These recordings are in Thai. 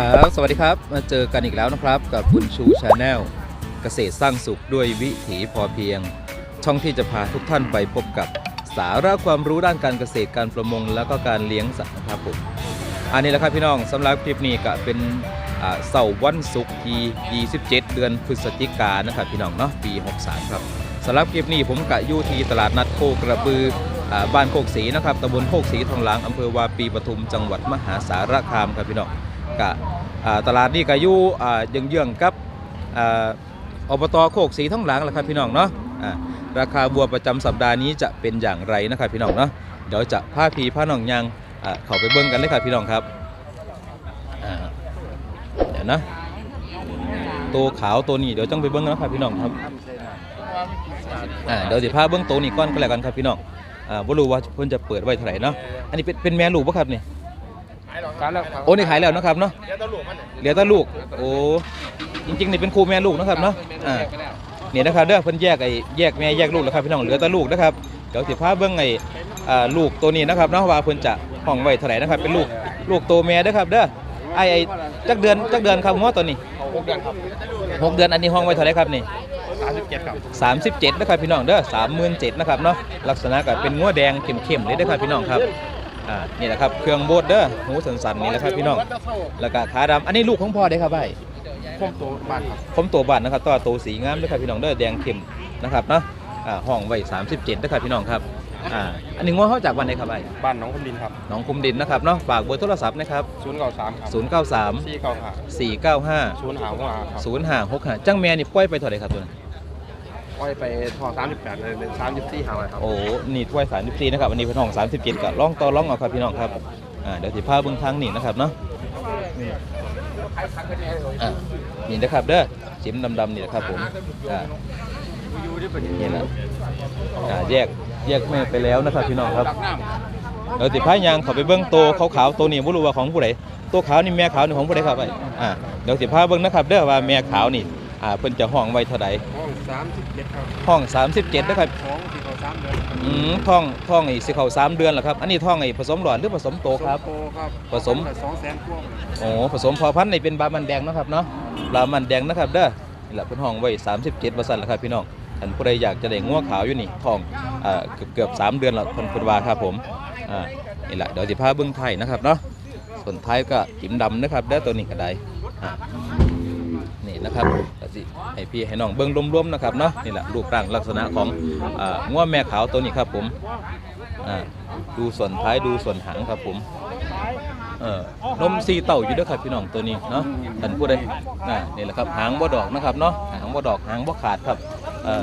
ครับ สวัสดีครับ มาเจอกันอีกแล้วนะครับ กับคุณชูชาแนลเกษตรสร้างสุขด้วยวิถีพอเพียง ช่องที่จะพาทุกท่านไปพบกับสาระความรู้ด้านการเกษตรการประมง แล้วก็การเลี้ยงสัตว์นะครับผมอันนี้แหละครับพี่น้องสำหรับคลิปนี้ก็เป็นเสาร์วันศุกร์ที่ 27 เดือนพฤศจิกายนนะครับพี่น้องเนาะปี 63 ครับสำหรับคลิปนี้ผมกะอยู่ที่ตลาดนัดโคกระบือบ้านโคกศรีนะครับตำบลโคกศรีทองหลางอำเภอวาปีปทุมจังหวัดมหาสารคามครับพี่น้อง กะตลาดนี่ก็อยู่อ่าเยื้องกับอบตโคกสีท้องหลังแหละครับพี่น้องเนาะราคาบัวประจำสัปดาห์นี้จะเป็นอย่างไรนะครับพี่น้องเนาะเดี๋ยวจะพาพีพาหนองยังเข้าไปเบิ้งกันเลยครับพี่น้องครับเดี๋ยวนะตัวขาวตัวนี้เดี๋ยวจ้องไปเบิ้งนะครับพี่น้องครับเดี๋ยวสิพาเบิ้งตัวนี้ก่อนก็แล้วกันครับพี่น้องอ่าบ่รู้ว่าเพิ่นจะเปิดไว้เท่าไหร่เนาะอันนี้เป็นเป็นแม่ลูกปะครับนี่ การแล้วครับโอ้นี่ขายแล้วเนาะครับเนาะเดี๋ยวตำรวจมันเนี่ยเหลือแต่ลูก โอ้จริงๆนี่เป็นครูแม่ลูกนะครับเนาะอ่านี่นะครับเด้อเพิ่นแยกไอ้แยกแม่แยกลูกแล้วครับพี่น้องเหลือแต่ลูกนะครับเดี๋ยวสิพาเบิ่งไอ้อ่าลูกตัวนี้นะครับเนาะว่าเพิ่นจะห้องไว้เท่าไหร่นะครับเป็นลูกลูกตัวแม่เด้อครับเด้อไอ้ไอ้จักเดือนจักเดือนครับงัวตัวนี้เขาหกเดือนครับหกเดือนอันนี้ห้องไว้เท่าไหร่ครับนี่ สามสิบเจ็ดครับ37นะครับพี่น้องเด้อ37,000นะครับเนาะลักษณะก็เป็นงัวแดงเข้มๆเลยเด้อครับพี่น้องครับ อ่านี่แหละครับเครื่องโบดเด้อหูสันๆนี่แหละครับพี่น้องแล้วก็ขาดำอันนี้ลูกของพ่อเด้อครับไอ้พวกตัวบ้านครับผมตัวบ้านนะครับตัวโตวสีงามด้วยครับพี่น้องเด้อแดงเข้มนะครับเนาะอ่าห้องไว้37นะครับพี่น้องครับอ่าอันนี้ง้อเขาจากวันไหนครับไอ้บ้านหน้องคำดินครับหน้องคุมดินนะครับเนาะฝากเบอร์โทรศัพท์นะครับศูนย์เก้าสามครับ093สี่เก้าห้า495ศูนย์หาหัวครับ0565จังแม่นี่ปล่อยไปเท่าไหร่ครับตัวนั้ นปล่อยไปทองสามสิบแปดเลยสามสิบสี่หาไว้ครับโอ้นี่ถ้วย34นะครับอันนี้เป็นห้อง37กับล่องต่อล่องเอาครับพี่น้องครับอ่าเดี๋ยวสิพาเบิ่งทางนี่นะครับเนาะอ่านี่นะครับเด้อจิ้มดำๆนี่นะครับผมอ่านี่แหละอ่าแยกแยกแม่ไปแล้วนะครับพี่น้องครับเราติดพายางเขาไปเบิ้องโตวขาวๆตัวนี้ไม่รู้ว่าของผู้ใดตัวขาวนี่แม่ขาวนี่ของผู้ใดครับไอ้อ่าเดี๋ยวสิพาเบิ้งนะครับเด้อว่าแม่ขาวนี่ อ่าเพิ่นจะห้องไว้เท่าใดห้องสามสิบเจ็ดครับห้อง37นะครับท้องสี่เขาสามเดือนอืมท้องท้องไอ้สิเข้า3เดือนแล้วครับ อันนี้ท้องไอ้ผสมหลอดหรือผสมโตครับ โตครับผสม สองแสนกว่าโอ้ผสมพอพันธุ์นี่เป็นบามันแดงเนาะครับเนาะบามันแดงนะครับเด้อนี่แหละเพิ่นห้องไว้37ว่าซั่นล่ะครับพี่น้องท่านผู้ใดอยากจะได้งัวขาวอยู่นี่ท้องอ่าเกือบเกือบสามเดือนแล้วเพิ่นเพิ่นว่าครับผมอ่านี่แหละเดี๋ยวสิพาเบิ่งไทยนะครับเนาะส่วนท้ายก็จิ๋มดำนะครับเด้อตัวนี้ก็ได้อ่านี่นะครับก็สิ ให้พี่ให้น้องเบิ่งรวมๆนะครับเนาะนี่แหละรูปร่างลักษณะของอ่างัวแม่ขาวตัวนี้ครับผมดูส่วนท้ายดูส่วนหางครับผมนมซีเต่าอยู่ด้วยครับพี่น้องตัวนี้เนาะท่านผู้ใดน่ะนี่แหละครับหางบ่ดอกนะครับเนาะหางบ่ดอกหางบ่ขาดครับเออ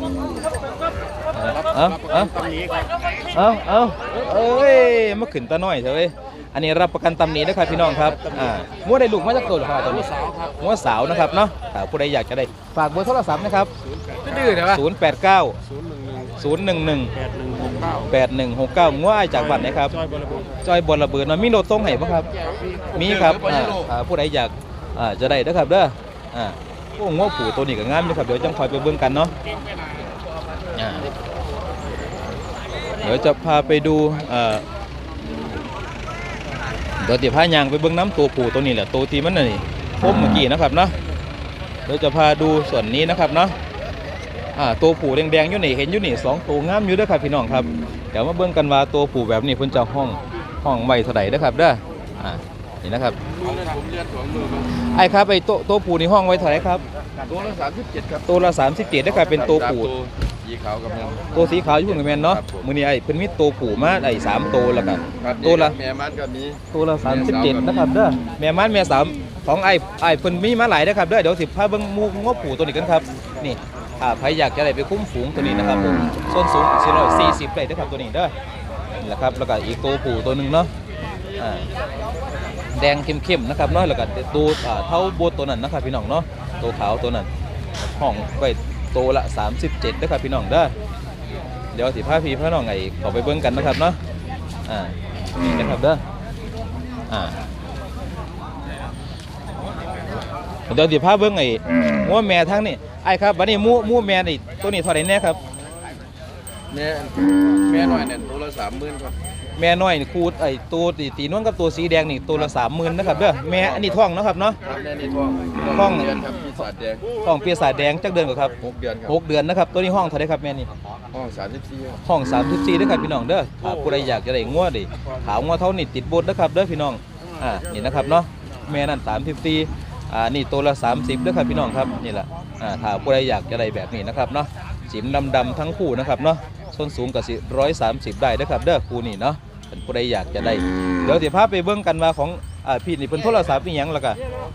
เอาเอาตรงนี้ครับเอาเอาเอ้ยมาขึ้นตาน้อยเถอะเว้ย อันนี้รับประกันตำหนี้นะครับพี่น้องครับอ่างัวได้ลูกมาจากตัวหรือเปล่าตัวนี้สาวครับงัวสาวนะครับเนาะถ้าผู้ใดอยากจะได้ฝากเบอร์โทรศัพท์นะครับดื้อๆนะวะ089ศูนย์หนึ่งหนึ่ง011แปดหนึ่งหกเก้า8169งัวอ้ายจากบ้านไหนครับจอยบริบูรณ์จอยบนระเบิดมันมีโลดตรงไหนบ้างครับ มีครับอ่าอ่าผู้ใดอยากอ่าจะได้เด้อครับเด้ออ่าพวกง้อผูตัวนี้ก็งามอยู่ครับเดี๋ยวจังคอยไปเบิ่งกันเนาะอ่าเดี๋ยวจะพาไปดูเอ่อ เดี๋ยวติพายางไปเบิ่งน้ำตัวผูตัวนี้แหละตัวที่มันน่ะนี่พบเมื่อกี้นะครับเนาะเดี๋ยวจะพาดูส่วนนี้นะครับเนาะอ่าตัวผูแดงๆอยู่นี่เห็นอยู่นี่สองตัวงามอยู่เด้อครับพี่น้องครับเดี๋ยวมาเบิ่งกันว่าตัวผูแบบนี้เพิ่นจะห้องห้องไว้เท่าไหร่เด้อครับเด้ออ่านี่นะครับผมเรียนสวนมือไอ้ครับไอ้โตโตวผูนี่ห้องไว้เท่าไหร่ครับตัวละสามสิบเจ็ดครับตัวละ37ได้ครับเป็นตัวผู ยีขาวกับแมวตัวสีขาวอยู่พุ่นกับแม่นเนาะครับผม มื้อนี้ไอ้เพิ่นมีตัวผูมาไอ้สามตัวแล้วกันตัวละ แม่มันก็มี ตัวละ37นะครับเด้อแม่ม้านแม่สามของไอ้ไอ้เพิ่นมีมาหลายเด้อครับเด้อเดี๋ยวสิพาเบิ่งหมู่งบผูตัวนี้กันครับนี่ถ้าใครอยากจะได้ไปคุ้มฝูงตัวนี้นะครับผมส้นสูง440ได้เด้อครับตัวนี้เด้อนี่แหละครับแล้วก็อีกตัวผูตัวหนึงเนาะอ่าแดงเข้มๆนะครับเนาะแล้วก็ตัวอ่าเท่าโบทตัวนั้นนะครับพี่น้องเนาะตัวขาวตัวนั้นห้องไว้ ตัวละ 37เด้อครับพี่น้องเด้อเดี๋ยวสิพาพี่พาน้องไอ้เขอไปเบิ่งกันนะครับเนาะอ่านี่นะครับเด้ออ่าเดี๋ยวสิพาเบิ่งไอ้งัวแม่ทั้งนี่ไอ้ครับบัดนี้หมู่หมู่แม่นี่ตัวนี้เท่าไหร่แน่ครับแม่แม่หน่อยเนี่ยตัวละสามหมื่นครับต แม่น้อยนี่คูดไอ้ตัวตีตีนวลกับตัวสีแดงนี่ตัวละสามหมื่นนะครับเด้อแม่อันนี้ท้องเนาะครับเนาะ ครับแม่นี่ท้องท้อง เดือนครับพี่สาดแดงท้องเปียสายแดงจักเดือนกว่าครับหกเดือนครับหกเดือนนะครับตัวนี้ห้องเท่าไหรครับแม่นี่ห้องสามสิบสี่ครับห้อง34เด้อครับพี่น้องเด้อถ้าผู้ใดอยากจะได้งัวดิถามงัวเท่านี่ติดบดนะครับเด้อพี่น้องอ่านี่นะครับเนาะแม่นั่น34อ่านี่ตัวละ 30เด้อครับพี่น้องครับนี่แหละอ่าถ้าผู้ใดอยากจะได้แบบนี้นะครับเนาะจิ๋มดำๆทั้งคู่นะครับเนาะส้นสูงก็สิ130ได้เด้อครับเด้อคู่นี่เนาะ เป็นผู้ใดอยากจะได้ เดี๋ยวสิพาไปเบิ่งกันว่าของอ่าพี่นี่เพิ่นโทรศัพท์อีหยังแล้วก็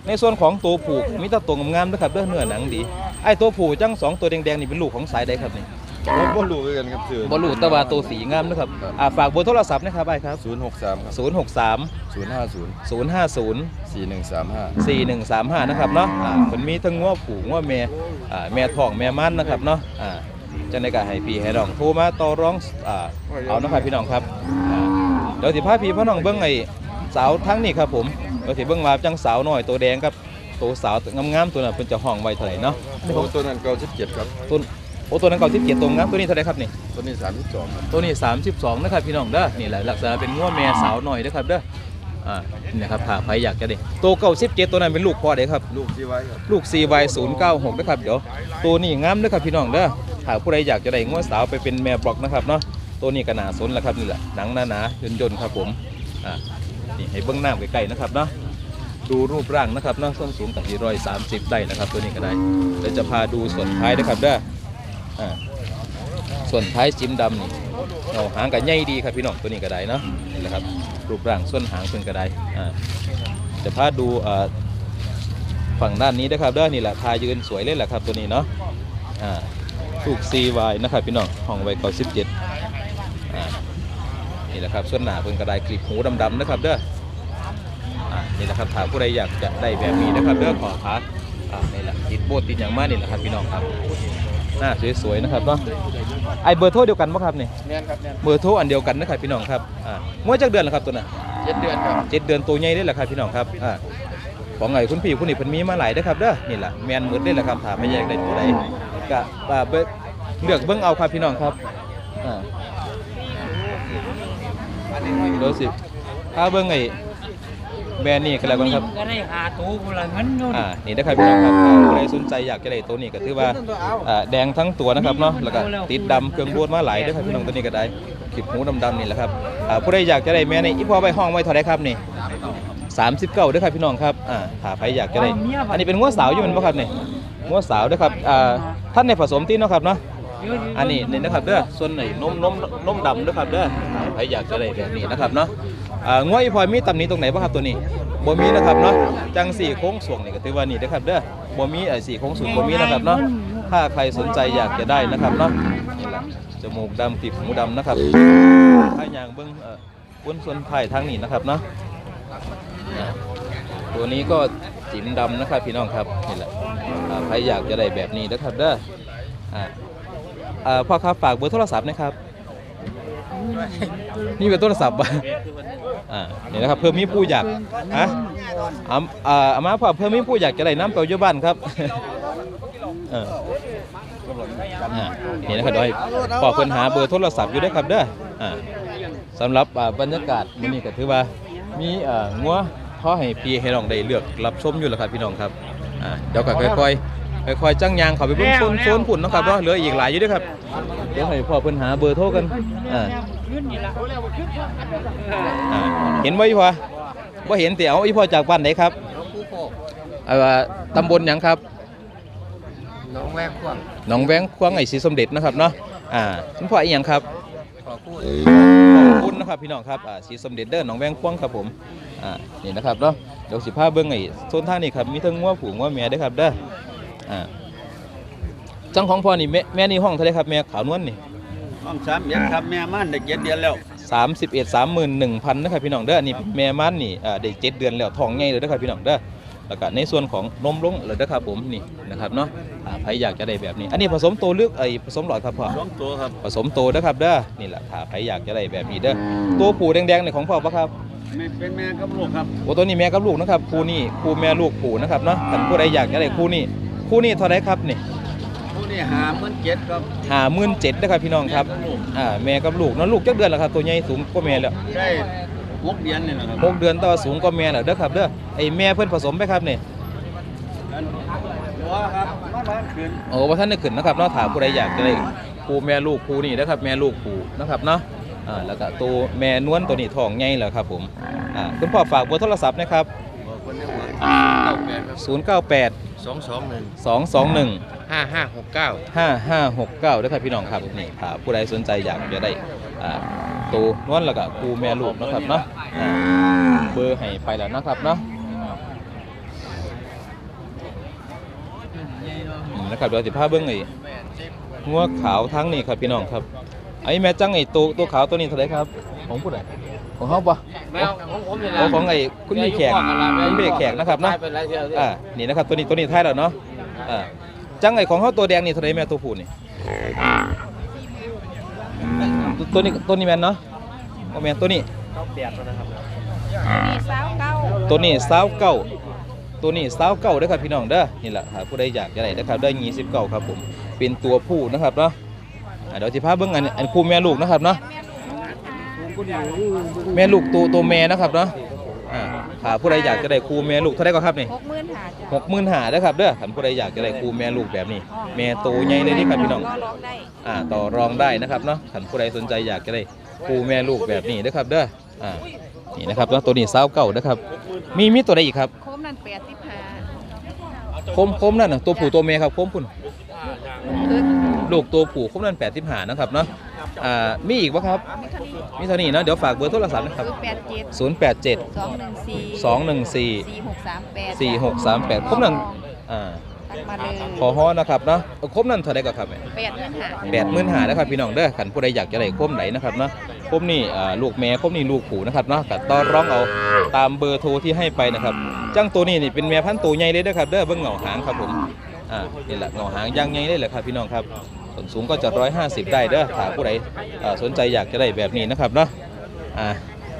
ในส่วนของตัวผูกมีแต่ตัวงามๆเด้อครับเด้อเนื้อหนังดีไอ้ตัวผูจังสองตัวแดงๆนี่เป็นลูกของสายใดครับนี่ผมบ่รู้คือกันครับสื่อบอลูแตว่าตัวสีงามนะครับอ่าฝากเบอร์โทรศัพท์นะครับไอ้ครับศูนย์หกสามครับ 063ศูนย์ห้าศูนย์050สี่หนึ่งสามห้า4135 นะครับเนาะอ่ามันมีทั้งง้อผูง้อแม่อ่าแม่ทองแม่มันนะครับเนาะอ่าจังได๋ก็ให้พี่ให้น้องโทรมาต่อร้องอ่าเอานะครับพี่น้องครับอ่าเดี๋ยวสิพาพี่พ่อน้องเบิ่งไอ้สาวทั้งนี้ครับผมเดี๋ยวสิเบิ่งว่าจังสาวน้อยตัวแดงกับตัวสาวงามๆตัวนั้นเพิ่นจะห้องไว้เท่าไหร่เนาะโอ้ตัวนั้นเก้าสิบเจ็ดครับตัวโอ้ตัวนั้นเก่าที่เกียรตรงงามตัวนี้เท่าไหร่ครับนี่ตัวนี้สามสิบสองครับตัวนี้32นะครับพี่น้องเด้อนี่แหละลักษณะเป็นง้วแม่สาวหน่อยนะครับเด้ออ่านี่นะครับถ้าใครอยากจะได้ตัวเก่า17ตัวนั้นเป็นลูกพ่อเด้ครับ ลูกที่ไว้ครับลูก CY096 นะครับเดี๋ยวตัวนี้งามเด้อครับพี่น้องเด้อถ้าผู้ใดอยากจะได้ง้วสาวไปเป็นแม่บล็อกนะครับเนาะ ตัวนี้ก็น่าสนแล้วครับนี่แหละหนังหนาๆย่นๆครับผมอ่านี่ให้เบื้องหน้าใกล้ๆนะครับเนาะดูรูปร่างนะครับเนาะส้นสูงกับที่ร้อยสามสิบได้นะครับ ตัวนี้ก็ได้เดี๋ยวจะพาดูส่วนท้ายนะครับเด้ออ่าส่วนท้ายจิ้มดำนี่เราหางกันใหญ่ดีครับพี่น้องตัวนี้ก็ได้เนาะนี่แหละครับรูปร่างส่วนหางเพิ่นก็ได้อ่าจะพาดูอ่าฝั่งด้านนี้นะครับเด้อนี่แหละทายืนสวยเลยแหละครับตัวนี้เนาะอ่าถูก CY นะครับพี่น้องห้องไว้ก่อน17อ่า นี่แหละครับส่วนหน้าเพิ่นก็ได้กลีบหูดำๆนะครับเด้ออ่านี่แหละครับถ้าผู้ใดอยากจะได้แบบนี้นะครับเด้อขอพาอ่านี่แหละติดโบสติดอย่างมากนี่แหละครับพี่น้องครับหน้าสวยๆนะครับเนาะไอเบอร์โทรเดียวกันปะครับนี่แม่นครับแม่นเบอร์โทรอันเดียวกันนะครับพี่น้องครับอ่างวดจากเดือนละครับตัวน่ะเจ็ดเดือนครับเจ็ดเดือนตัวใหญ่ได้แหละครับพี่น้องครับอ่าของไอ้คุณพี่คุณนี่เพิ่นมีมาหลายเด้อครับเด้อนี่แหละแมนหมืดได้แหละครับถามไม่แยกได้ตัวใดก็อ่าเบิกเลือกเบิ่งเอาครับพี่น้องครับอ่า เดี๋ยวสิถ้าเบิ่งไอ้แบรนด์นี่ก็แล้วกันครับ ก็ได้หาตัวกูละเงินอยู่อ่า นี่นะครับพี่น้องครับถ้าใครสนใจอยากจะได้ตัวนี้ก็ถือว่าอ่าแดงทั้งตัวนะครับเนาะ แล้วก็ติดดำเครื่องบดมาหลายเด้วยครับพี่น้องตัวนี้ก็ได้ขีดหูดำๆนี่แหละครับ อ่า ผู้ใดอยากจะได้แม่นี่อีพ่อใบห้องไว้เท่าไหรครับนี่สามสิบเก้าด้วยครับพี่น้องครับ อ่าถ้าใครอยากจะได้ อันนี้เป็นงัวสาวอยู่แมันบ่ครับนี่งัวสาวเด้วยครับ อ่า ท่านในผสมตีนเนาะครับเนาะ อันนี้นี่นะครับเด้อส่วนไหนนมนมนมดำเด้วยครับเด้ออ่าใครอยากจะได้แบบนี้นะครับเนาะอ่างัวอีพอยมีตำหนี้ตรงไหนบ้างครับตัวนี้บ่มีนะครับเนาะจังสี่โค้งส่วงนี่ก็ถือว่านี่นะครับเด้อบ่มีไอ้สี่โค้งสูงบ่มีนะครับเนาะถ้าใครสนใจอยากจะได้นะครับเนาะนี่แหละจมูกดำติดหูดำนะครับถ้ายางเบิ้งเอ่อบนส่วนไผ่ทางนี้นะครับเนาะอ่าตัวนี้ก็จิ๋มดำนะครับพี่น้องครับนี่แหละอ่าใครอยากจะได้แบบนี้นะครับเด้ออ่า อ่าพ่อครับฝากเบอร์โทรศัพท์นะครับ นี่เป็นโทรศัพท์บ่อ่านี่นะครับเพิ่มมีผู้อยากฮะอาอ่าอามาพ่อเพิ่มมีผู้อยากจะได้น้ำเปล่าอยู่บ้านครับเอออ่านี่นะครับเดยวให้พ่อเพิ่นหาเบอร์โทรศัพท์อยู่เด้อครับเด้ออ่าสำหรับอ่าบรรยากาศมื้อนี้ก็ถือว่ามีเอ่องัวพอให้พี่ให้น้องได้เลือกรับชมอยู่แล้วครับพี่น้องครับอ่าเดี๋ยวก็ค่อยๆ ค่อยๆจังยางเข้าไปเบิ่งโซนโซนพุ่นเนาะครับเนาะเหลืออีกหลายอยู่เด้อครับเดี๋ยวให้พ่อเพิ่นหาเบอร์โทรกันอ่าขึ้นนี่ละอ่าเห็นบ่อีพ่อบ่เห็นแต่เอาอีพ่อจากบ้านไหนครับเอ่อตำบลหยังครับ น้องแวกขวางหนองแวงควางไอ้สีสมเด็จนะครับเนาะอ่าคุณพ่ออีหยังครับ ขอพูดขอบคุณนะครับพี่น้องครับอ่าสีสมเด็จเด้อหนองแวงควางครับผมอ่านี่นะครับเนาะเดี๋ยวสิพาเบิ่งไอ้โซนทางนี้ครับมีทั้งงัวผูงัวแม่เด้อครับเด้อ อ่าจังของพ่อนี่แม่แม่นี่ห้องเท่าไหรครับแม่ขาวนวลนี่ห้องสามเดือนครับแม่ม่านได้เจ็ดเดือนแล้ว31 31,000นะครับพี่น้องเด้อนี่แม่มันนี่อ่าได้เจ็ดเดือนแล้วท้องใหญ่เลยเด้อครับพี่น้องเด้อแล้วก็ในส่วนของนมลงเลยเด้อครับผมนี่นะครับเนาะอ่าใครอยากจะได้แบบนี้ อันนี้ผสมโตลึกไอ้ผสมหลอดครับพ่อสองตัวครับผสมโตเด้อครับเด้อนี่แหละถ้าใครอยากจะได้แบบนี้เด้อตัวผูแดงๆนี่ของพ่อปะครับแม่เป็นแม่กับลูกครับโอ้ตัวนี้แม่กับลูกนะครับคู่นี้คู่แม่ลูกผูนะครับเนาะถ้าผู้ใดอยากจะได้คู่นี้ คู่นี้เท่าไหรครับนี่คผู้นี่หาเมื่นเจ็ดครับห้าหมื่นเจ็ดนะครับพี่น้องครับอ่าแม่กับลูกเนาะลูกจักเดือนแล้วครับตัวใหญ่สูงกว่าแม่แล้วได้หกเดือนนี่แหละครับหกเดือนต่อสูงกว่าแม่แล้วเด้อครับเด้อไอ้แม่เพิ่นผสมไปครับนี่อันหัวครับมาบ้านคืนโอ้ว่าท่านได้ขึ้นนะครับเนาะถามผู้ใดอยากจะได้คู่แม่ลูกคู่นี่นะครับแม่ลูกคู่นะครับเนาะอ่าแล้วก็ตัวแม่นวลตัวนี้ท้องใหญ่แล้วครับผมอ่าคุณพ่อฝากเบอร์โทรศัพท์นะครับบอกคนได้หัวเก้าแปดครับ 098 สองสองหนึ่ง221 ห้าห้าหกเก้า5569ด้วยครับพี่น้องครับนี่ถ้าผู้ใดสนใจอยากจะได้อ่าตัวนวลแล้วก็คู่แม่ลูกนะครับเนาะอ่าเบอร์ให้ไปแล้วนะครับเนาะอืมนะครับเดี๋ยวสิพาเบิ่งไอ้งัวขาวทั้งนี่ครับพี่น้องครับไอ้แม่จังไอ้ตัวตัวขาวตัวนี้เท่าไหร่ครับของผู้ใด ของเฮาปะแมวของผมนี่แหโอ้ละของไอ้คุณมีแขกคุณมีแขกนะครับเนาะเป็นไรเดียวอ่านี่นะครับตัวนี้ตัวนี้ท้ายแล้วเนาะอ่าจังไอของเขาตัวแดงนี่เท่าไหรแม่ตัวผู้นี่ตัวตัวนี้ตัวนี้แม่นเนาะโอแม่นตัวนี้ต้องเปลี่ยนนะครับมีสาวเก้าตัวนี้สาวเก้าตัวนี้สาวเก้าเด้อครับพี่น้องเด้อนี่แหละครับผู้ใดอยากจะได้นะครับได้ยี่สิบเก้าครับผมเป็นตัวผู้นะครับเนาะอ่าเดี๋ยวสิพาเบิ่งอันอันคู่แม่ลูกนะครับเนาะ แม่ลูกตัวตัวแม่นะครับเนาะอ่าถ้าผู้ใดอยากจะได้คู่แม่ลูกเท่าไหรก็ครับนี่หกหมื่นหาจ้ะหกหมื่นหาเด้อครับเด้อถ้าผู้ใดอยากจะได้คู่แม่ลูกแบบนี้ แม่โตใหญ่เลยนี่ครับพี่น้อง ก็ร้องได้อ่าต่อรองได้นะครับเนาะถ้าผู้ใดสนใจอยากจะได้คู่แม่ลูกแบบนี้นะครับเด้ออ่านี่นะครับเนาะตัวนี้สาวเก่านะครับ มีมีตัวใดอีกครับโคมนั่นแปดสิบห้าโคมโคมนั่นน่ะตัวผู้ตัวแม่ครับโคมพุ่นคือลูกตัวผู้โคมนั่นแปดสิบห้านะครับเนาะ อ่ามีอีกปะครับมีเท่านี้เนาะเดี๋ยวฝากเบอร์โทรศัพท์นะครับ คือแปดเจ็ด0 8 7 สองหนึ่งสี่2 1สี่หกสามแปด4 6 3 8โคมนั่นอ่าตักมาเลยขอฮ้อนะครับเนาะเอาโคมนั่นเท่าไรก็ครับแม่ แปดหมื่นหาแปดหมื่นหานะครับพี่น้องเด้อขันผู้ใดอยากจะได้โคมไหนนะครับเนาะโคมนี่อ่าลูกแม่โคมนี่ลูกผูนะครับเนาะกัต่อร้องเอาตามเบอร์โทรที่ให้ไปนะครับจ้างตัวนี้นี่เป็นแม่พันธุ์ตัวใหญ่เลยเด้อครับเด้อเบิ่งเหงาหางครับผมอ่านี่แหละเหงาหางย่างใหญ่เลยแหละครับพี่น้องครับ ส่วนสูงก็จะ150ได้เด้อถ้าผู้ใดสนใจอยากจะได้แบบนี้นะครับเนาะอ่า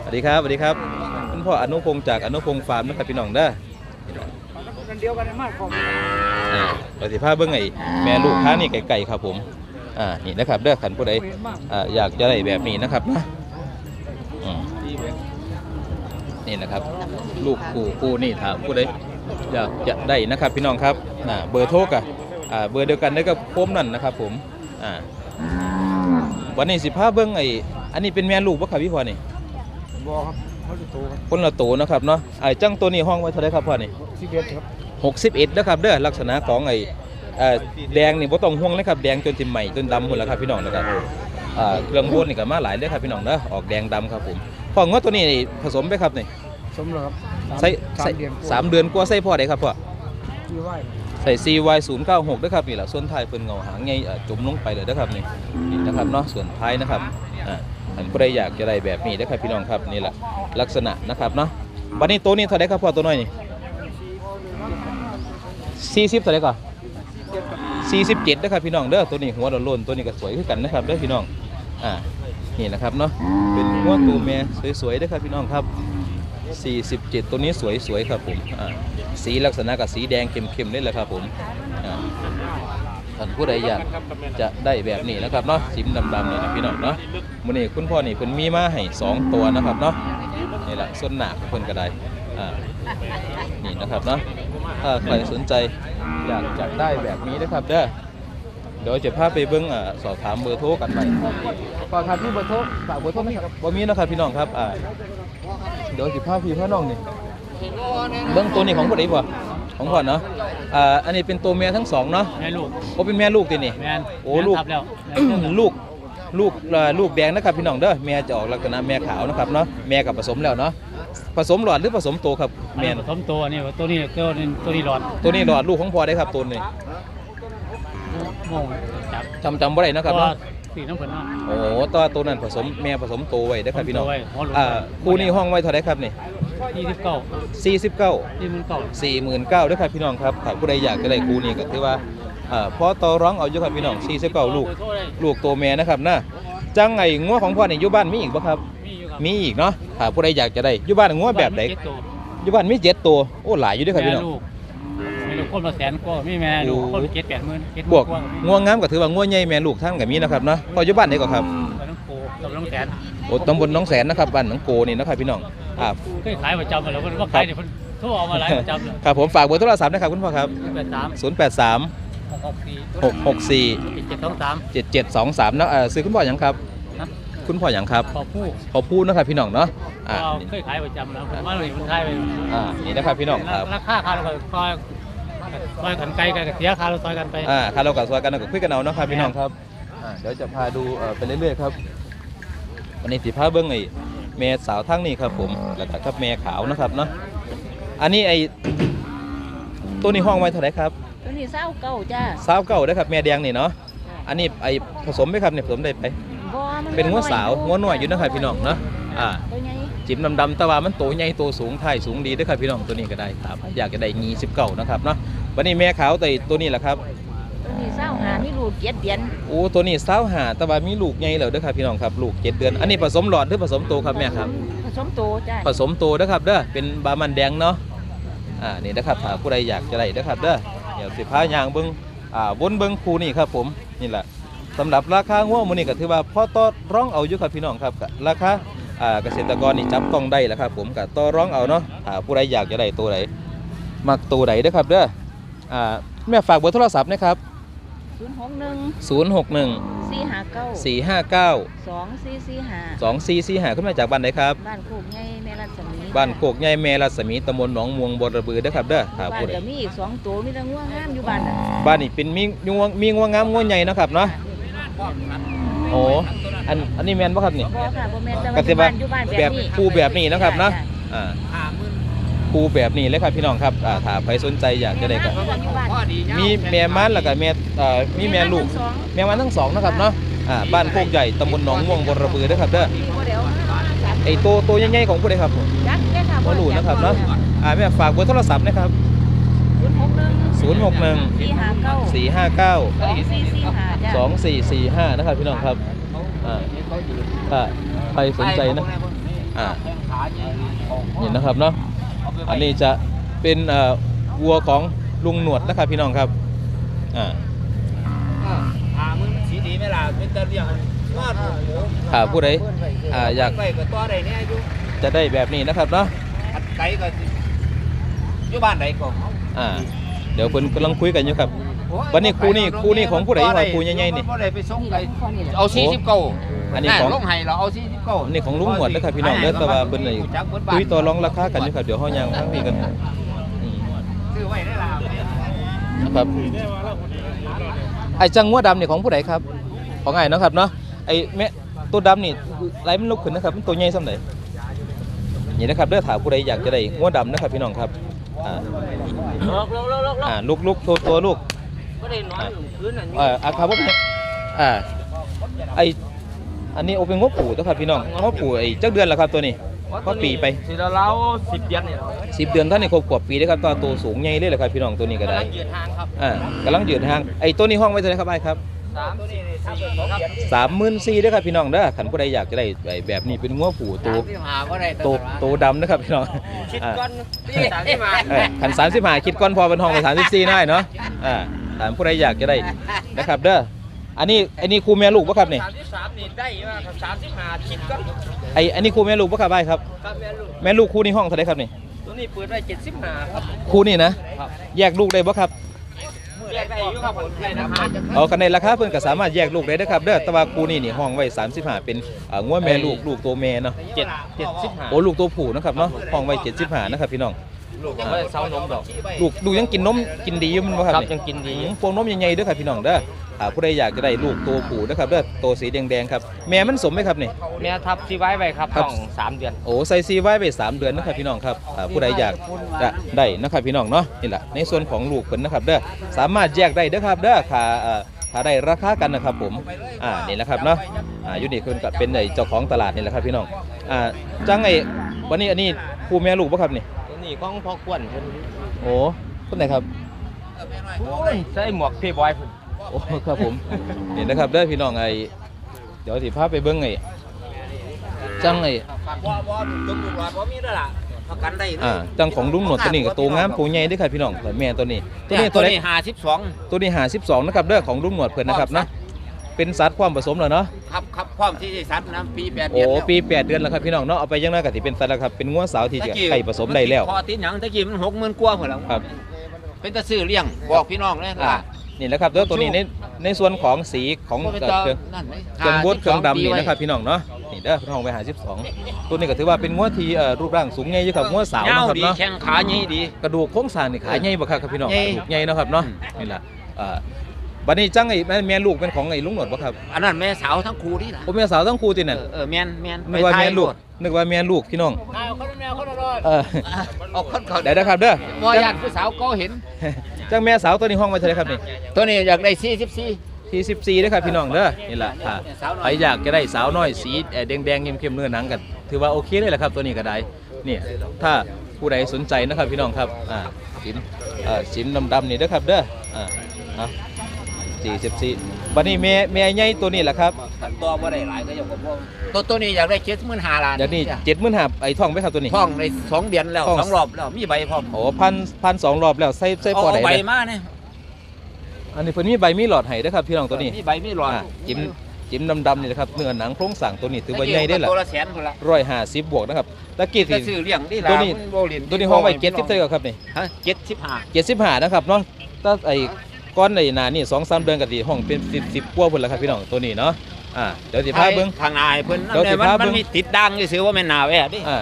สวัสดีครับสวัสดีครับคุณพ่ออนุพงศ์จากอนุพงศ์ฟาร์มนะครับพี่น้องเด้ออ่าเราสิพาเบิ่งไอ้แม่ลูกค้านี่ไก่ๆครับผมอ่านี่นะครับเด้อขันผู้ใดอ่าอยากจะได้แบบนี้นะครับนะนี่นะครับ ลูกคู่คู่นี่ถามผู้ใดอยากจะได้นะครับพี่น้องครับอ่าเบอร์โทรกับ เบอร์เดียวกันได้กับโคมนั่นนะครับผมอ่าวันนี้สิพาเบิ้งไอ้อันนี้เป็นแม่ลูกปะครับพี่พ่อนี่บอครับเขาจะโตครับคนละโตนะครับเนาะไอ้จังตัวนี้ห้องไว้เท่าไหรครับพ่อนี่สิบเอ็ดครับ61นะครับเด้อลักษณะของไอ้เอ่อแดงนี่บ่ต้องห่วงเลยครับแดงจนสิใหม่จนดำหมดแล้วครับพี่น้องนะครับอ่าเครื่องบดนี่ก็มาหลายเลยครับพี่น้องเด้อออกแดงดำครับผมพ่องวดตัวนี้นี่ผสมไปครับนี่สมแล้วครับใส่ใส่สามเดือนกว่าใส่พ่อได้ครับพ่อที่ไหว ใส่ CY 0 9 6ด้วยครับนี่แหละส่วนท้ายเพิ่นเงาหางไงอ่าจุ่มลงไปเลยนะครับนี่นี่นะครับเนาะส่วนท้ายนะครับอ่าอันผู้ใดอยากจะได้แบบนี้นะครับพี่น้องครับนี่แหละลักษณะนะครับเนาะวันนี้ตัวนี้เท่าไรครับพ่อตัวน้อยนี่40เท่าไรก่อน47นะครับพี่น้องเด้อตัวนี้หัวโลนตัวนี้ก็สวยคือกันนะครับเด้อพี่น้องอ่านี่นะครับเนาะเป็นหัวตัวแม่สวยๆเด้ครับพี่น้องครับ 47 ตัวนี้สวยๆครับผมอ่า สีลักษณะกับสีแดงเข้มๆนี่แหละครับผมอ่าท่านผู้ใดอยากจะได้แบบนี้นะครับเนาะสีดำๆนี่นะพี่น้องเนาะมื้อนี้คุณพ่อนี่เพิ่นมีมาให้สองตัวนะครับเนาะนี่แหละส่วนหน้าของเพิ่นก็ได้อ่านี่นะครับเนาะถ้าใครสนใจอยากจะได้แบบนี้นะครับเด้อเดี๋ยวจะพาไปเบิ่งอ่าสอบถามเบอร์โทรกันไปฝากครับพี่เบอร์โทรฝากเบอร์โทรไหมครับบ่มีนะครับพี่น้องครับอ่าเดี๋ยวสิพาพี่พาน้องนี่ เบื้องตัวนี้ของพ่อดีบ่ของพ่อเนาะอ่าอันนี้เป็นตัวเมียทั้งสองเนาะแม่ลูกโอ้เป็นแม่ลูกตินี่แม่นโอ้ลูกแม่นทับแล้วลูกลูกเอ่อลูกแดงนะครับพี่น้องเด้อแม่จะออกลักษณะแม่ขาวนะครับเนาะแม่กับผสมแล้วเนาะผสมหลอดหรือผสมโตครับแม่แม่นผสมตัวนี่ตัวนี้ตัวนี้ตัวนี้หลอดตัวนี้หลอดลูกของพ่อได้ครับตัวนี้โมงจับจำจำบ่ได้นะครับตัวเนาะ สีน้ำผึ้งเนาะโอ้ตัวตัวนั้นผสมแม่ผสมโตไว้เด้อครับพี่น้องผสมโตไว้หัวหลุดอ่าคู่นี้ห้องไว้เท่าไหร่ครับนี่ยี่สิบเก้า49 ที่มันเก่าสี่หมื่นเก้าด้วยครับพี่น้องครับถ้าผู้ใดอยากจะได้คู่นี้ก็ถือว่าเอ่อพอต่อร้องเอาอยู่ครับพี่น้องสี่สิบเก้าลูก ลูกตัวแม่นะครับนะจังไงงัวของพ่อเนี่ยอยู่บ้านมีอีกปะครับ มีอยู่ครับมีอีกเนาะถ้าผู้ใดอยากจะได้อยู่บ้านงัวแบบไหนเจ็ดตัวอยู่บ้านมีเจ็ดตัวโอ้หลายอยู่ด้วยครับพี่น้อง แม่ลูกแม่ลูก คนละแสนกว่ามีแม่ลูกโอ้คนเจ็ดแปดหมื่นเจ็ดหพมื่วนกกว่าก็มีง่วงงามก็ถือว่าง่วงใหญ่แม่ลูกท่านก็มีนะครับเนาะปัจจุบันนี่ก็ครับตอนนั้นโกตอนนั้นแสนโอ้ตำบลหน้องแสนนะครับบ้านหนองโกนี่นะครับพี่น้องอ่าเคยขายประจำมาแล้วมันว่าขายเนี่ยมันทั่วเอามาหลายประจำเลยครับผมฝากเบอร์โทรศัพท์นะครับคุณพ่อครับ แปดสาม083 หกหกสี่664 เจ็ดสองสาม7723นะเอ่อซื้อคุณพ่อหยังครับ นะคุณพ่อหยังครับพอผู้พอพูดนะครับพี่น้องเนาะอ่าเราเคยขายประจำแล้วผมว่าเลยมันขายไปอ่านี่นะครับพี่น้องครับ ราคาคาเราก็ซอย ซอยกันไกลกันก็เสียค่าเราซอยกันไป อ่าถ้าเรากับซอยกันเราก็คุยกันเอาเนาะครับพี่น้องครับอ่าเดี๋ยวจะพาดูเอ่อไปเรื่อยๆครับวันนี้สิพาเบิ้งไอ้แม่สาวทั้งนี้ครับผมแล้วก็ครับแม่ขาวนะครับเนาะอันนี้ไอ้ตัวนี้ห้องไว้เท่าไหร่ครับตัวนี้เศร้าเก่าจ้าสาวเก่าเด้อครับแม่แดงนี่เนาะอันนี้ไอ้ผสมไหมครับเนี่ยผสมได้ไป บ่มัเป็นงัวสาวงัวหน่อยอยู่นะครับพี่น้องเนาะอ่า ตัวใหญ่จิ้มดำๆแต่ว่ามันโตใหญ่โตสูงไทยสูงดีเด้วยครับพี่น้องตัวนี้ก็ได้ครับอยากจะได้งีสิบเก่านะครับเนาะ วันนี้แม่ขาวแต่ตัวนี้แหละครับ ตัวนี้เศร้าหามีลูกเจ็ดเดือนโอ้ตัวนี้สาวหาแต่ว่ามีลูกใหญ่แล้วเด้อครับพี่น้องครับลูกเจ็ดเดือน อันนี้ผสมหลอดหรือผสมโตครับแม่ครับ ผสมโตจ้าผสมโตเด้อครับเด้อเป็นบามันแดงเนาะอ่านี่นะครับถ้าผู้ใดอยากจะได้เด้อครับเด้อเดี๋ยวสิพายางเบิ่งอ่าวนเบิ่งคูนี่ครับผมนี่แหละสำหรับราคางัวมื้อนี้ก็ถือว่าพอต่อร้องเอาอยู่ครับพี่น้องครับก็ราคาอ่าเกษตรกรนี่จับต้องได้แล้วครับผมก็ต่อร้องเอาเนาะถ้าผู้ใดอยากจะได้ตัวใดมักตัวใดเด้อครับเด้อ อ่าแม่ฝากเบอร์โทรศัพท์นะครับ ศูนย์หกหนึ่ง061 สี่หาเก้า459 สองสี่สี่หาสองซีซีหาขึ้นมาจากบ้านไหนครับ บ้านโคกใหญ่แม่รัศมีบ้านโคกใหญ่แม่รัศมีตำบลหนองม่วงบระบือเด้อครับเด้อถ้าบ้านผู้ใดก็มีอีกสองตัวมีแต่ง่วงงามอยู่บ้านน่ะบ้านนี่เป็นมีงวงมีงวงงามงวงใหญ่เนาะครับเนาะโอ้อันอันนี้แม่นบ่ครับนี่บ่ค่ะบ่แม่นแต่ก็ว่าสิอยู่ว่าบ้านอยู่บ้านแบแบบบนี้คู่แบบนี้เนาะครับเนาะอ่า คู่แบบนี้เลยครับพี่น้องครับอ่าถ้าใครสนใจอยากจะได้ก็แม่บ้านอยู่บ้านมีแม่มันแล้วก็แม่เอ่อมีแม่ลูกสองแม่มันทั้งสองนะครับเนาะอ่าบ้านโคกใหญ่ตำบลหนองม่วงบระบือเด้อครับเด้อมีบ่เดี๋ยวสามไอ้ตัวตัวใหญ่ๆของผู้ใดครับผมจักเด้อค่ะบ่รู้นะครับเนาะอ่าแม่ฝากเบอร์โทรศัพท์นะครับศูนย์หกหนึ่ง061สี่ห้าเก้า459สองสี่สี่ห้าจ้ะ2445นะครับพี่น้องครับอ่าถ้าใครสนใจนะอ่านี่นะครับเนาะ อันนี้จะเป็นเอ่อวัวของลุงหนวดนะครับพี่น้องครับอ่าหามึงสีดีไหมล่ะเป็นตะเลียงงอดหมูถ้าผู้ใดอ่าอยากไปกับตัวใดเนี่ยอยู่จะได้แบบนี้นะครับเนาะอัดไก่ก็สิอยู่บ้านใดก็อ่าเดี๋ยวเพิ่นกำลังคุยกันอยู่ครับวันนี้ครูนี่ครูนี่ของผู้ใดครับครูใหญ่ๆนี่บ่ได้ไปส่งไก่ข้อนี้แหละเอาสี่สิบเก้า อันนี้ของลงให้เราเอาสี่สิบเก้าอันนี้ของลุงหนวดนะครับพี่น้องเด้อแต่ว่าเพิ่นไอ้คุยต่อรองราคากันอยู่ครับเดี๋ยวเฮายังทั้งนี้กันอืมซื้อไว้ได้ล่ะนะครับไอ้จังงัวดำนี่ของผู้ใดครับ ของไอ้เนาะครับเนาะไอ้แม่ตัวดำนี่ไหลมันลุกขึ้นนะครับมันตัวใหญ่ส่ำไหนนี่นะครับเด้อถามผู้ใดอยากจะได้งัวดำนะครับพี่น้องครับอ่าลอกลอกลอกลอกอ่าลูกลูกตัวตัวลูกบ่ได้นอนคืนน่ะเอ่ออาคาบ่เป็นอ่าไอ้ อันนี้โอเป็นงัวปู่ตัวครับพี่น้องงัวปู่ไอ้จักเดือนแล้วครับตัวนี้ก็ปีไปสิเราเล่าสิบเดือนนี่10เดือนท่านนี่ครบกว่าปีได้ครับตัวโตสูงใหญ่เลยแหละครับพี่น้องตัวนี้ก็ได้กำลังยืนห่างครับอ่ากำลังยืนห่างไอ้ตัวนี้ห้องไว้เท่าไหร่ครับไอ้ครับสามตัวนี้สี่ครับสามหมื่นสี่เด้อครับพี่น้องเด้อขันผู้ใดอยากจะได้แบบนี้เป็นงัวผูตัวสามสิบห้าบ่ได้ตัวตัวดำนะครับพี่น้องคิดอ่าก่อนนี่สามสิบห้าเออขันสามสิบห้าคิดก้อนพอเป็นห้องไปสามสิบสี่ได้เนาะอ่าถามผู้ใดอยากจะได้นะครับเด้อ อันนี้อันนี้ครูแม่ลูกปะครับนี่สามสิบสามนี่ได้ว่าครับสามสิบห้าคิดก่อนไออันนี้ครูแม่ลูกปะครับไอ้ครับครับแม่ลูกแม่ลูกครูนี่ห้องเท่าไหรครับนี่ตัวนี้เปิดไว้เจ็ดสิบห้าครับครูนี่นะครับแยกลูกได้ปะครับแยกได้อยู่ครับผมได้นะครับเอากันในราคาเพิ่นก็สามารถแยกลูกได้นะครับเด้อแต่ว่าครูนี่นี่ห้องไว้35เป็นอ่างัวแม่ลูกลูกตัวแม่เนาะเจ็ดเจ็ดสิบห้าโอ้ลูกตัวผู้นะครับเนาะห้องไว้75นะครับพี่น้อง ลูกยังไม่ได้เซานมดอกลูกลูกยังกินนมกินดีอยู่มันบ่ครับครับนี่ยังกินดีอืมพวงนมใหญ่ๆเด้วยครับพี่น้องเด้อถ้าผู้ใดอยากจะได้ลูกตัวผู้นะครับเด้อตัวสีแดงๆครับแม่มันสมไหมครับนี่ แม่ทับซีไว้ไว้ครับครับ ต้องสามเดือน โอ้ใส่ซีไว้ไปสามเดือนนะครับพี่น้องครับถ้าผู้ใดอยากจะได้นะครับพี่น้องเนาะนี่แหละในส่วนของลูกเพิ่นนะครับเด้อสามารถแยกได้เด้อครับเด้อค่าเอ่อถ้าได้ราคากันนะครับผมอ่านี่แหละครับเนาะอ่าอยู่นี่เพิ่นก็เป็นไอ้เจ้าของตลาดนี่แหละครับพี่น้องอ่าจังไอ้วันนี้อันนี้คู่แม่ลูกบ่ครับนี่ตัว นี้ของพ่อควนเพิ่นโอ้คนไหนครับใส่หมวกเพย์บอยเพิ่นโอ้ครับผมนี่นะครับเด้อพี่น้องไอ้เดี๋ยวสิพาไปเบิ่งไอ้จังไอ้บ่บ่ตกลูกหลอดบ่มีแล้วล่ะคประกันได้เลยอ่าจังของลุงหนวดตัวนี้ก็ตัวงามตัวใหญ่เด้วยครับพี่น้องแต่แม่ตัวนี้ ตัวเนี่นี้ยตัตัววเล็กนี้ห้าสิบสองตัวนี้หา12นะครับเด้อของลุงหนวดเพิ่นนะครับเนาะเป็นสัตว์ความผสมแล้วเนาะครับค รับพร้อมที่จะสัตว์นะปีแปดเดืโอ้อนแล้วปี8เดือนแล้วครับพี่น้องเนาะเอาไปยังไงก็สิเป็นสัตว์แล้วครับเป็นงัวสาวที่จะไข่ผสมได้แล้ว พอติดหยังตะกี้มันหกหมื่นกว่าหมดแล้วครับ เป็นตะซื้อเลี้ยงบอกพี่น้องเลยอ่าล่ะนี่แหละครับเด้อตัวนี้ในในส่วนของสีของบ่เป็นเอ่อตาเครื่อง นั่นไหมเครื่องบดเครื่องดำปีนี่ไว้นะครับพี่น้องเนาะนี่เด้อพี่น้องไปหา 12 ตัวนี้ก็ถือว่าเป็นงัวที่เอ่อรูปร่างสูงใหญ่อยู่ครับงัวสาวเงานะครับดีเนาะแข้งขาใหญ่ดี กระดูกโครงสร้างนี่ขาใหญ่บ่ครับครับพี่น้องใหญ่กระดูกใหญ่เนาะครับเนาะอืมนี่ล่ะอ่า บัดนี้จังไอ้แม่แม่ลูกเป็นของไอ้ลุงหนวดบ่ครับอันนั้นแม่สาวทั้งครูนี่ล่ะผมแม่สาวทั้งคู่ติเอนั่นอเออแม่นแม่นนึกว่าไปแม่ถ่ยลูกโดดนึกว่าแม่ลูกพี่น้องเอาคนละแนวคนละรอดเออเอาคนเขาเดี๋ยวนะครับเด้อบ่ญาติผู้สาวก็เห็นจังแม่สาวตัวนี้ห้องไว้เท่าไหร่ครับนี่ตัวนี้อยากได้44ที่ 14เด้อครับพี่น้องเด้อนี่ล่ะถ้าสาวน้อยใครอยากจะได้สาวน้อยสีเอ่อแดงๆเข้มๆเนื้อหนังกัน ถือว่าโอเคเลยแหละครับตัวนี้ก็ได้นี่ถ้าผู้ใดสนใจนะครับพี่น้องครับอ่าสิมเอ่อสิมดำๆนี่เด้อครับเด้ออ่า เอา44บัดนี้แม่แม่ใหญ่ตัวนี้แหละครับตัวบ่ได้หลายก็ยังบ่พอตัวตัวนี้อยากได้75,000ล้านเดี๋ยวนี้75,000ไอ้ท้องไปครับตัวนี้ท้องในสองเดือนแล้วท้องสองรอบแล้วมีใบพร้อมโอ้พันพันสองรอบแล้วใส่ใส่เอาพอเอาได้ใบเลยมาเนี่ยอันนี้เพิ่นมีใบมีหลอดให้เด้อครับพี่น้องตัวนี้มีใบมีหลอดอะจิ้มจิ้มดำๆนี่นะครับเนื้อหนังโครงสร้างตัวนี้ถือว่าใหญ่ได้อล่ะตัวละแสนคนละร้อยห้าสิบบวกนะครับตะกี้ก็ที่ซื้อเลี้ยงนี่ตัวนี้มันโบลินตัวนี้ห้องไว้เจ็ดสิบเท่าไหร่ครับนี่ฮะเจ็ดสิบห้าเจ็ดสิบห้านะครับเนาะถ้าไอ้ ก้อนไอ้หนานี่สองสามเดือนก็ดีห้องเป็นสิบสิบกว่าพุ่นแล้วครับพี่น้องตัวนี้เนาะอ่าเดี๋ยวสิพาเบิ้ง ทางนายเพิ่นเดี๋ยวสิมันพามันเบิ่งมีติดดังอยู่ซื้อว่าแม่นหนาแว่ดิอ่า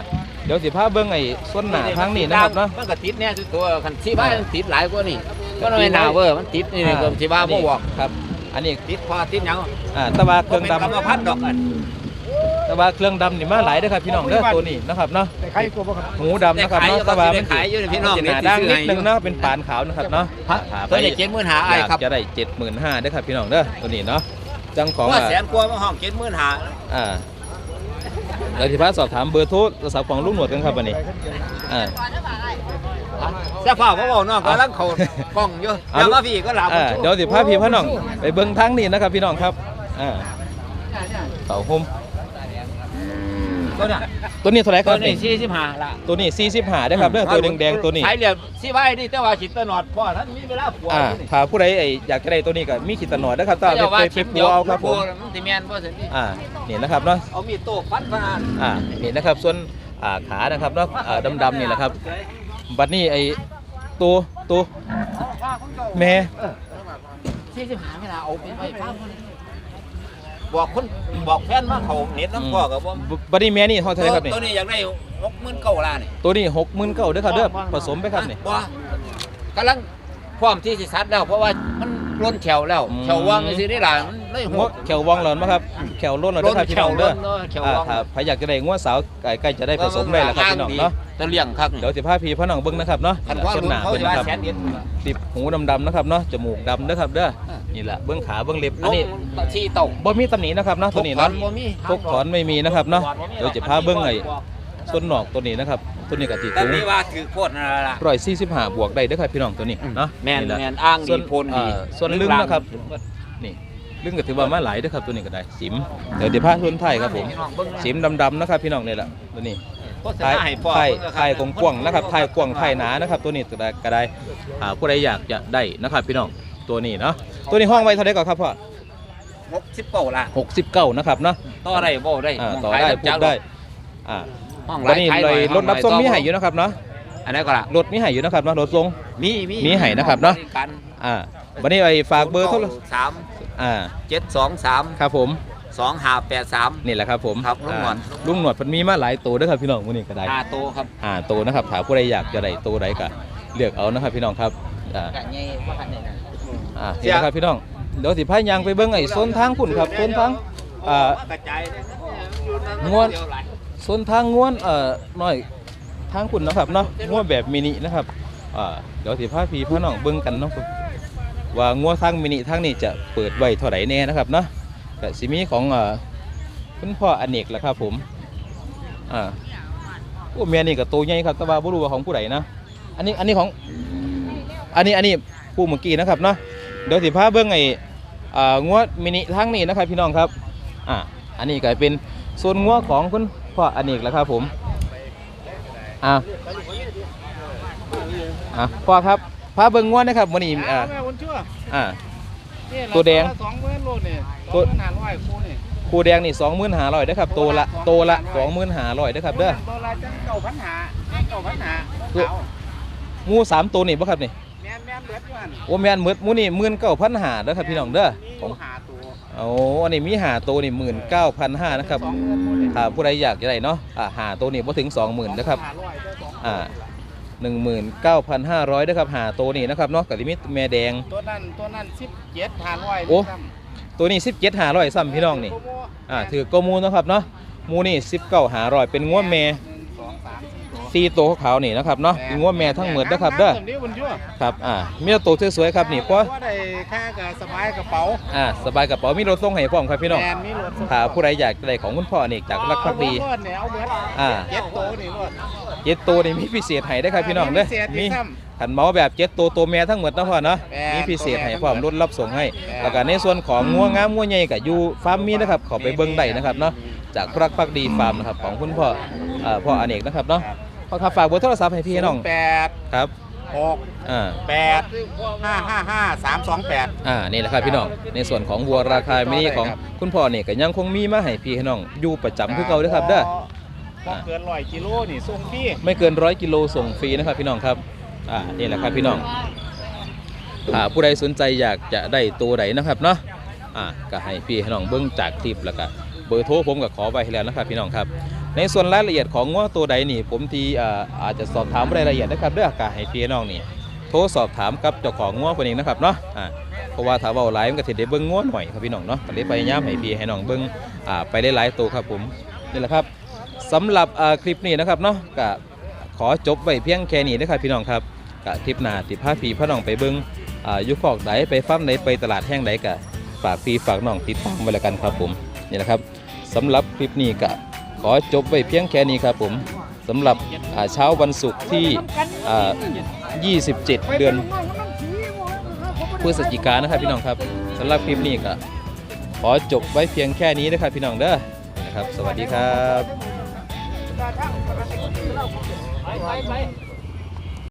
เดี๋ยวสิพาเบิ้งไอ้ส่วนหน้าทางนี้นะครับเนาะ มันก็ติดแน่ทุกตัวคันที่บ้านมันติดหลายกว่านี่มันไม่นหนาเว้อมันติดนี่ก็ที่บ้านบ่บอกครับ อันนี้ติดพอติดหยังอ่าแตะวาเครื่องเป็นดำ กรรมพันธุ์ดอกอัน แตะวาเครื่องดำนี่มาหลายเด้อครับพี่น้องเด้อตัวนี้นะครับเนาะใครกลัวบ่ครับหูดำนะครับได้เนาะขายอยู่แตะวาได้ขายอยู่นี่พี่น้องจะหนาด้านนิดนึงเนาะเป็นปานขาวนะครับเนาะฮะอ่าตัวนี้เจ็ดหมื่นหาอไอ้ยากครับจะได้เจ็ดหมื่นห้าเด้อครับพี่น้องเด้อตัวนี้เนาะจังของว่าอ่าแสนกว่ามาห้องเจ็ดหมื่นหาอ่าเดี๋ยวที่พาสอบถามเบอร์โทรศัพท์ของลุงหนวดกันครับวันนี้อ่าเจ้าพ่อเขาบอกน้องกำลังเขากล้องอยู่เอาแล้วมาพี่ก็หลับอ่าเดี๋ยวสิพาพี่พาน้องไปเบิ่งทางนี้นะครับพี่น้องครับอ่าเต่าห่ม ตัวเนี้ยตัวนี้เท่าไหร่คตัรัวบนี้นี่สี่สิบห้าละตัวนี้45ได้อครับเด้อตัวแดงๆตัวนี้ ขายเหลี่ยมสิไว้ดิแต่ว่าฉิตนอดพ่อท่านมีเวลาปวดอ่าถ้าผู้ใดไอ้อยากจะได้ตัวนี้ก็มีขีดตะหนอดนะครับถ้าเอาไปไปไปปัวเอาครับผมมันสิแมนบ่สิอ่านี่นะครับเนาะเอามีดโต้ฟันพนานอ่านี่นะครับส่วนอ่าขานะครับเนาะอ่าดำๆนี่แหละครับบัดนี้ไอ้ตัวตัวแม่ สี่สิบห้าเวลาเอาเป็นไว้ฟัง บอกคนบอกแฟนมาเขาเน็ตน้ำพ่อกับผมบัดนี้แม่นี่เท่าไหร่ครับนี่ตัวนี้อยากได้หกหมื่นเก้าล้านนี่ตัวนี้หกหมื่นเก้าเด้อครับเด้อผสมไปครับนี่บ่กำลัง พร้อมที่สิซัดแล้ว เพราะว่ามันล้นแขวแล้วอืมแขวว่างสิได้หลายมันเลยหังววแขววองหลอนมาครับแขวล้นแล้วเด้อครับพี่น้องเด้อล้นแขวอ่าล้นถ้าใครอยากจะได้งวสาวใกล้ๆจะได้ผสมได้แล้วครับพี่น้องเนาะตะเลี่ยงคักนี่เดี๋ยวสิพาพี่พ่อน้องเบิ่งนะครับเนาะคันว่าต้นลุหงน้าเขาเพิ่นจะว่านะครับแสนเดียว ติดหูดำๆนะครับเนาะจมูกดำนะครับเด้อนี่แหละเบื้องขาเบื้องเล็บอัอันนนี้นี้ที่เต่าบ่มีตำหนินะครับเนาะตัวนี้ถอเนาะนบ่มีทุกถอนไม่มีนะครับเนาะเดี๋ยวจะพาเบื้องไอ้ส่วนหนอกตัวนี้นะครับ ตัวนี้ก็ติดแต่หูนี่ว่าถือโคตรนั่นล่ะร้อยสี่สิบห้าบวกได้เด้อครับพี่น้องตัวนี้เนาะแม่นหละแม่นอ้างส่ดีวนโพนดีอ่าส่วนลึงนะครับนี่ลึงก็ถือว่ามาหลายเด้อครับตัวนี้ก็ได้สิมเดี๋ยวเดี๋ยวพาส่วนไทยครับผมสิมดำๆนะครับพี่น้องนี่แหละตัวนี้โฆษไทยณาให้พ่อไทยเบิ่งไทยกว้างๆนะครับไทยกว้างไทยหนานะครับตัวนี้ตัวใดก็ได้อ่าผู้ใดอยากจะได้นะครับพี่น้องตัวนี้เนาะตัวนี้ห้องไว้เท่าไหร่ก่อนครับพ่อหกสิบเก้าล้านหกสิบเก้านะครับเนาะต่อได้บ่ได้อ่าห้งต่อขายได้รับพูจ้าดงได้อ่า ห้องหวัลานยนี้ขายเลหน่อยรถรับส่งมีให้อยู่นะนะครับเนาะอันนี้ก็ล่ะรถมีให้อยู่นะครับเนาะรถส่งมีมีมีให้นะครับเนาะบกันอ่าวันนี้ไอ้ฝากเบอร์โทรสามอ่าเจ็ดสองสามครับผมสองห้าแปดสามนี่แหละครับผมครับลุงหนวดอ่าลุงหนวดมันมีมาหลายตัวเด้วยครับพี่น้องวันนี้ก็ได้ห้าโตครับอ่าตัวนะครับถ้าผู้ใดอยากจะได้ตัวใดก็เลือกเอานะครับพี่น้องครับอ่ากะใหญ่บ่คันนี่นะอ่านี่นะครับพี่น้องเดี๋ยวสิพายางไปเบิ่งไอ้โซนทางคุณครับโซนทางอ่ากระจายเนี่ยง่วน โซนทางง่วนเอ่อน้อยทางคุณนะครับเนาะง่วนแบบมินินะครับอ่าเดี๋ยวสิพาพี่พาน้องเบิ่งกันเนาะว่าง่วทางมินิทางนี้จะเปิดไว้เท่าไหร่แน่นะครับเนาะแต่สิมีของเอ่อคุณพ่ออเนกแหละครับผมอ่าโอ้แม่นี่ก็ตัวใหญ่ครับต่ว่าบ่รู้ว่าของผู้ใดนะอันนี้อันนี้ของอันนี้อันนี้ผู้เมื่อกี้นะครับเนาะเดี๋ยวสิพาเบิ่งไอ้อ่างัวมินิทางนี้นะครับพี่น้องครับอ่าอันนี้ก็เป็นส่วนงัวของคุณ พ่ออเนกแล้วครับผมอะอะพ่อครับพาเบิ่งงวดนะครับมื้อนี้อ่าแม่คนชั่วอ่านี่ตัวแดงสองหมื่นโลนี่ตัวสองหมื่นห้าร้อยคู่นี่คูแดงนี่25,500เด้อครับตัวละตัวละ25,500เด้อครับเด้อตัวละจังเก่าพันหาเก่าพันหาตัวเอาหมูสามตัวนี่บ่ครับนี่แม่นแม่นเบิดอยู่หั่นโอ้แม่นหมืดหมูนี่19,500เด้อครับพี่น้องเด้อมีของหาตัว โอ้อันนี้มีหาตัวนี่19,500นะครับสองหมื่นโลนี่ถ้าผู้ใดอยากจะได้เนาะอ่าหาตัวนี่บ่ถึง20,000นะครับห้าร้อยได้สองอ่า19,500นะครับหาตัวนี่นะครับเนาะกับลิมิตแม่แดงตัวนั้นตัวนั้นสิบเจ็ดห้าร้อยโอ้ตัวนี้17,500ซ้ำพี่น้องนี่อ่าถือโกมูนะครับเนาะหมูนี่19,500เป็นงัวแม่หนึ่งสองสาม สี่ตัวสี่ตัวขาวๆนี่นะครับเนาะเป็นงัวแม่ทั้งหมดนะครับเด้อน้ำนี้บนชั่วครับอ่ามีแต่ตัวสวยๆครับนี่เพราะว่าได้ค่ากับสบายกระเป๋าอ่าสบายกระเป๋ามีรถส่งให้พร้อมครับพี่น้องแมนมีรถถ้าผู้ใดอยากได้ของคุณพ่อนี่จากรักพักดีเอาเบิดเนี่ยเอาเบิดอ่าเจ็ดตัวนี่รถเจ็ดตัวนี่มีพิเศษให้ได้อครับพี่น้องเด้อมีพิเศษมีมีซ้ขันเมาแบบเจ็ดตัวตัวแม่ทั้งหมดนะพ่อเนาะแม่มีพิเศษให้พร้อมตัวแม่รถรับส่งให้แม่แล้วก็ในส่วนของงัวงามงัวใหญ่กับยูฟาร์มมีนะครับขอไปเบิ่งได้นะครับเนาะจากรักพักดีฟาร์มนะครับของคุณพ่อเอ่อพ่ออเนกนะครับเนาะพ่อ ครับฝากเบอร์โทรศัพท์ให้พี่น้องแปดครับหกอ่าแปดห้าห้าห้าสามสองแปดอ่านี่แหละครับพี่น้องในส่วนของวัวราคามินิของครับคุณพ่อเนี่ยก็ยังคงมีมาให้พี่ให้น้องอยู่ประจำคือเก่าเด้อครับเด้อพอเกินร้อยกิโลนี่ส่งพี่ไม่เกินร้อยกิโลส่งฟรีนะครับพี่น้องครับอ่านี่แหละครับพี่น้องอ่าผู้ใดสนใจอยากจะได้ตัวใดนะครับเนาะอ่าก็ให้พี่ให้น้องเบิ้งจากคลิปแล้วก็เบอร์โทรผมก็ขอไว้ให้แล้วนะครับพี่น้องครับ ในส่วนรายละเอียดของง้อตัวใดนี่ ผมทีอ่าอาจจะสอบถามรายละเอียดนะครับเด้องก็ให้พี่น้องนี่โทรสอบถามกับเจ้าของง้อคนเองนะครับเนาะเพราะว่าถ้าเว้าหลายมันก็สิได้เบิ่งง้อหน่อยครับพี่น้องเนาะก็เลยพยายามให้พี่ให้น้องเบิ่งไปได้หลายตัวครับผมนี่แหละครับสำหรับคลิปนี้นะครับเนาะก็ขอจบไว้เพียงแค่นี้นะครับพี่น้องครับก็คลิปหน้าติพาพี่พาน้องไปเบิ่งยุคอกใดไปฟัร์มใดไปตลาดแห่งใดก็ฝากพี่ฝากน้องติดตามไว้แล้วกันครับผมนี่แหละครับสำหรับคลิปนี้ก็ ขอจบไว้เพียงแค่นี้ครับผมสำหรับเช้าวันศุกร์ที่ 27 เดือนพฤศจิกายนนะครับพี่น้องครับสำหรับคลิปนี้ก็ขอจบไว้เพียงแค่นี้นะครับพี่น้องเด้อนะครับ สวัสดีครับไปไปไป